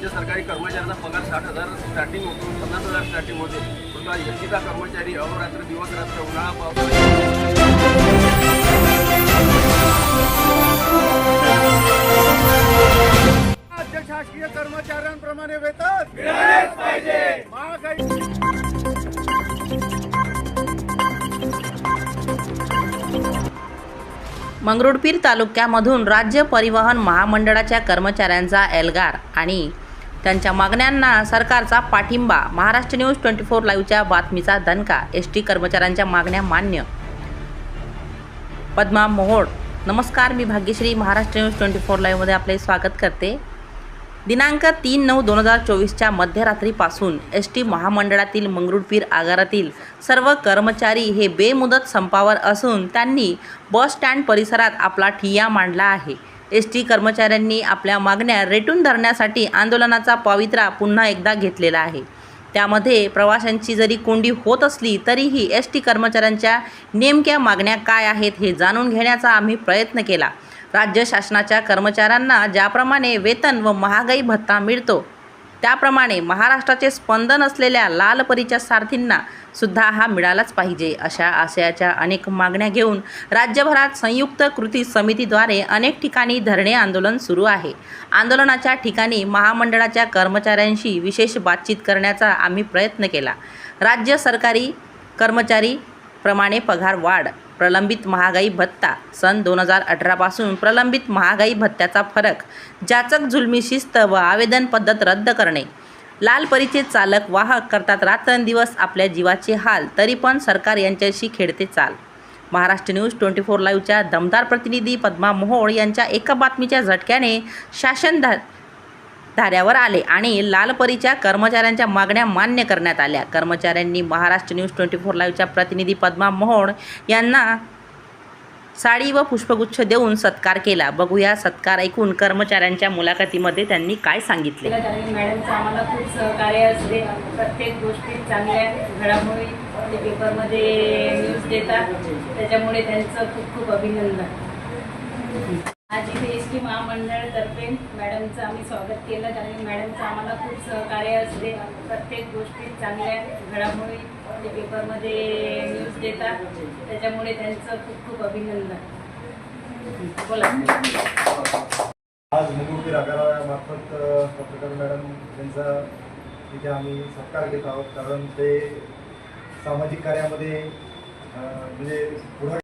राज्य सरकारी कर्मचाऱ्यांचा पगार साठ हजार स्टार्टिंग होतो पन्नास हजार स्टार्टिंग होते. एस टीचा कर्मचारी अहोरात्र दिवस रात्र उन्हाळा पावसाळा राज्य शासकीय कर्मचाऱ्यांप्रमाणे वेतन पाहिजे. महागाई मंगरुळपीर तालुक्यामधून राज्य परिवहन महामंडळाच्या कर्मचाऱ्यांचा एल्गार आणि त्यांच्या मागण्यांना सरकारचा पाठिंबा. महाराष्ट्र न्यूज ट्वेंटी फोर लाईव्हच्या बातमीचा दणका. एस टी कर्मचाऱ्यांच्या मागण्या मान्य. पद्मा मोहोळ. नमस्कार मी Bhagyashree. Maharashtra news twenty four लाईव्हमध्ये आपले स्वागत करते. दिनांक तीन नऊ दोन हजार चोवीसच्या मध्यरात्रीपासून एस टी महामंडळातील मंगरुळपीर आगारातील सर्व कर्मचारी हे बेमुदत संपावर असून त्यांनी बस स्टँड परिसरात आपला ठिय्या मांडला आहे. एस टी कर्मचाऱ्यांनी आपल्या मागण्या रेटून धरण्यासाठी आंदोलनाचा पवित्रा पुन्हा एकदा घेतलेला आहे. त्यामध्ये प्रवाशांची जरी कोंडी होत असली तरीही एस टी कर्मचाऱ्यांच्या नेमक्या मागण्या काय आहेत हे जाणून घेण्याचा आम्ही प्रयत्न केला. राज्य शासनाच्या कर्मचाऱ्यांना ज्याप्रमाणे वेतन व महागाई भत्ता मिळतो त्याप्रमाणे महाराष्ट्राचे स्पंदन असलेल्या लालपरीच्या सारथींना सुद्धा हा मिळालाच पाहिजे अशा आशयाच्या अनेक मागण्या घेऊन राज्यभरात संयुक्त कृती समितीद्वारे अनेक ठिकाणी धरणे आंदोलन सुरू आहे. आंदोलनाच्या ठिकाणी महामंडळाच्या कर्मचाऱ्यांशी विशेष बातचीत करण्याचा आम्ही प्रयत्न केला. राज्य सरकारी कर्मचारी प्रमाणे पगार वाढ प्रलंबित महागाई भत्ता सन दोन हजार अठरापासून प्रलंबित महागाई भत्त्याचा फरक जाचक जुलमी शिस्त व आवेदन पद्धत रद्द करणे लाल परीचे चालक वाहक करतात रात्रंदिवस आपल्या जीवाचे हाल तरी पण सरकार यांच्याशी खेळते चाल. महाराष्ट्र न्यूज ट्वेंटी फोर लाईव्हच्या दमदार प्रतिनिधी पद्मा मोहोळ यांच्या एका बातमीच्या झटक्याने शासन धा धाऱ्यावर आले आणि लालपरीच्या कर्मचाऱ्यांच्या मागण्या मान्य करण्यात आल्या. कर्मचाऱ्यांनी महाराष्ट्र न्यूज ट्वेंटी फोर लाईव्हच्या प्रतिनिधी पद्मा मोहोळ यांना साडी व पुष्पगुच्छ देऊन सत्कार केला. बघूया सत्कार ऐकून कर्मचाऱ्यांच्या मुलाखतीमध्ये त्यांनी काय सांगितले? मॅडमचं आम्हाला खूप सहकार्य असते. प्रत्येक गोष्टी चांगल्या घडामोडी पेपरमध्ये न्यूज देतात. त्याच्यामुळे त्यांचं खूप खूप अभिनंदन. एस टी महामंडळातर्फे मॅडमचं आम्ही स्वागत केलं. कारण मॅडमचं आम्हाला खूप सहकार्य असते. प्रत्येक गोष्टी चांगल्या घडामोडी ते पेपरमध्ये न्यूज देतात. त्याच्यामुळे त्यांचं खूप खूप अभिनंदन. बोला. आज मुकुटकीर आकारामार्फत पत्रकार मॅडम यांचा तिथे आम्ही सत्कार घेत आहोत. कारण ते सामाजिक कार्यामध्ये म्हणजे पुढे